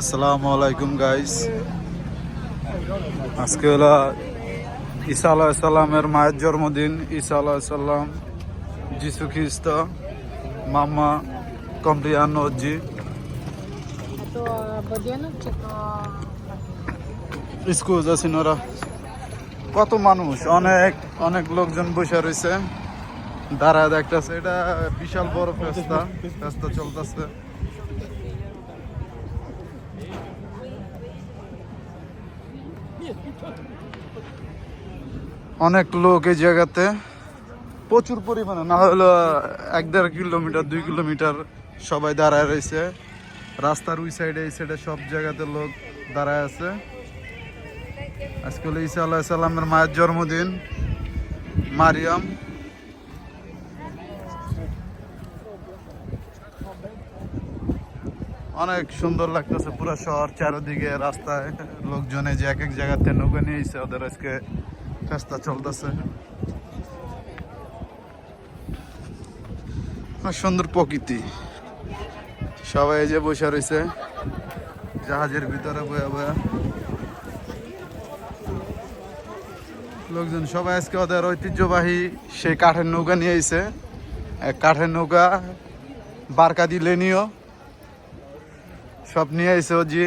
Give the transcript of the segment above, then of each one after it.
আসসালামু আলাইকুম গাইস আজকে হলো ঈসা আলাহ সাল্লামের মায়ের জন্মদিন। ঈসা আলাহ সাল্লাম যিশু খ্রিস্ট মামা কমপ্লিয়ানো জি Ito, Bodiano, Chico. কত মানুষ অনেক অনেক লোকজন বসে রয়েছে। দাঁড়ায় দেখতেছে এটা বিশাল বড় ফেস্তা। ফেস্তা চলতেছে। অনেক লোক এই জায়গাতে। প্রচুর পরিমাণে, না হলো এক দেড় কিলোমিটার, দুই কিলোমিটার সবাই দাঁড়ায় রয়েছে। রাস্তার ওই সাইডে এই সাইডে সব জায়গাতে লোক দাঁড়ায় আছে। আজকে হলো ঈসা আল্লাহ সাল্লামের মায়ের জন্মদিন। মারিয়াম অনেক সুন্দর লাগতেছে পুরো শহর চারিদিকে রাস্তায়। লোকজনে যে এক এক জায়গাতে নৌকা নিয়ে এসে ওদের আজকে রাস্তা চলতেছে। সুন্দর প্রকৃতি। সবাই যে বসে রয়েছে, জাহাজের ভিতরে বয়া বয়া। লোকজন সবাই আজকে ওদের ঐতিহ্যবাহী সেই কাঠের নৌকা নিয়ে কাঠের নৌকা, বারকা দিলে নিও সব নিয়ে এসে জি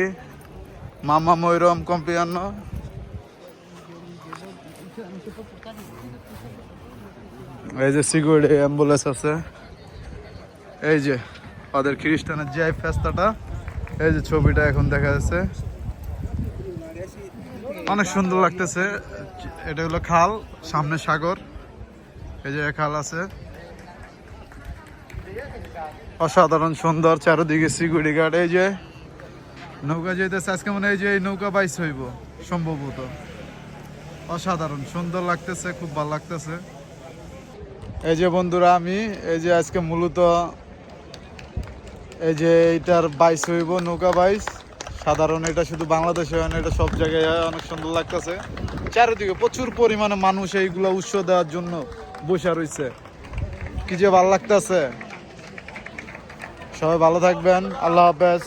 মামা ময়ূরম কম্পিয়ান্ন এই যে সিকিউরিটি অ্যাম্বুলেন্স আছে। এই যে ওদের খ্রিস্টানের যে ফেস্তাটা, এই যে ছবিটা এখন দেখা যাচ্ছে। অনেক সুন্দর লাগতেছে। এটা হলো খাল, সামনে সাগর। এই যে খাল আছে। অসাধারণ সুন্দর চারিদিকে সিকিউরিটি গার্ড। এই যে নৌকা যেতেছে আজকে মনে হয় যে এই নৌকা বাইস হইব, সম্ভবত। অসাধারণ, সুন্দর লাগতেছে, খুব ভালো লাগতেছে। এই যে বন্ধুরা, আমি এই যে আজকে মূলত এই যে এইটার বাইস হইব, নৌকা বাইস সাধারণ, এটা শুধু বাংলাদেশে হয় না, এটা সব জায়গায় অনেক সুন্দর লাগতেছে। চারিদিকে প্রচুর পরিমাণে মানুষ এইগুলা উৎস দেওয়ার জন্য বসে রয়েছে কি যে ভালো লাগতেছে। সবাই ভালো থাকবেন, আল্লাহ হাফেজ।